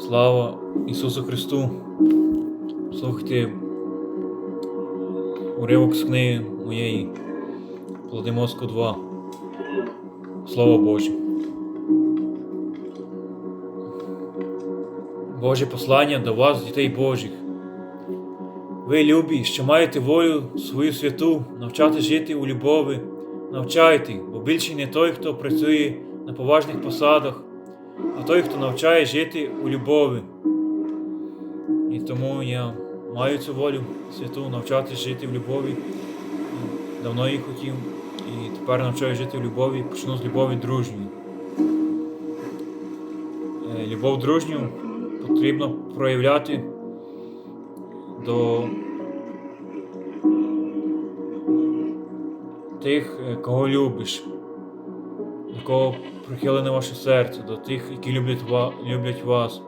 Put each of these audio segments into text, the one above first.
Слава Ісусу Христу! Слухайте уривок з книги моєї Плоди мозку 2. Слово Боже. Боже послання до вас, дітей Божих. Ви любі, що маєте волю свою святу, навчати жити у любові, навчайте, бо більше не той, хто працює на поважних посадах, а той, хто навчає жити у любові. І тому я маю цю волю святу навчати жити в любові. Давно її хотів, і тепер навчаю жити в любові, почну з любові дружньої. Е, Любов дружню потрібно проявляти до тих, е, кого любиш, до кого прихилене ваше серце, до тих, які люблять, ва- люблять вас.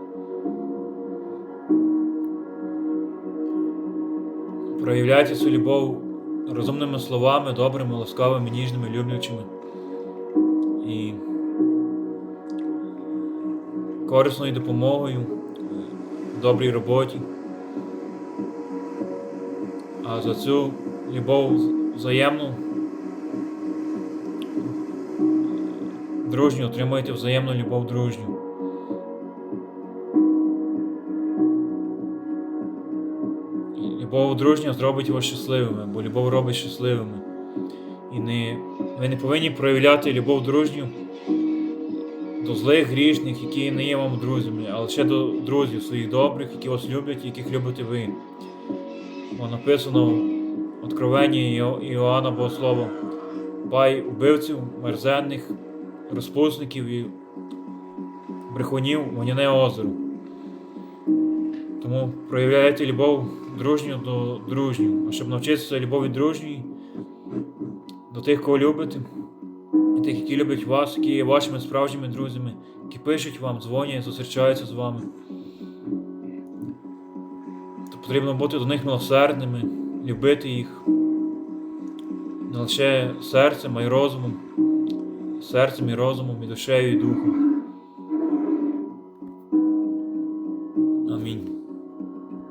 Проявляйте цю любов розумними словами, добрими, ласкавими, ніжними, люблячими і корисною допомогою, в добрій роботі. А за цю любов взаємну дружню отримуєте взаємну любов дружню. Любов дружня зробить вас щасливими, бо любов робить щасливими. І не, ви не повинні проявляти любов дружню до злих грішних, які не є вам друзями, а лише до друзів своїх добрих, які вас люблять, яких любите ви. Бо написано в Откровенні Іо- Іоанна Богослова, бай убивців, мерзенних, розпусників і брехунів вогняне озеро. Тому проявляйте любов дружню до дружню. А щоб навчитися любові дружньої до тих, кого любите, і тих, які люблять вас, які є вашими справжніми друзями, які пишуть вам, дзвонять, зустрічаються з вами. То потрібно бути до них милосердними, любити їх не лише серцем, а й розумом, серцем і розумом, і душею, і духом.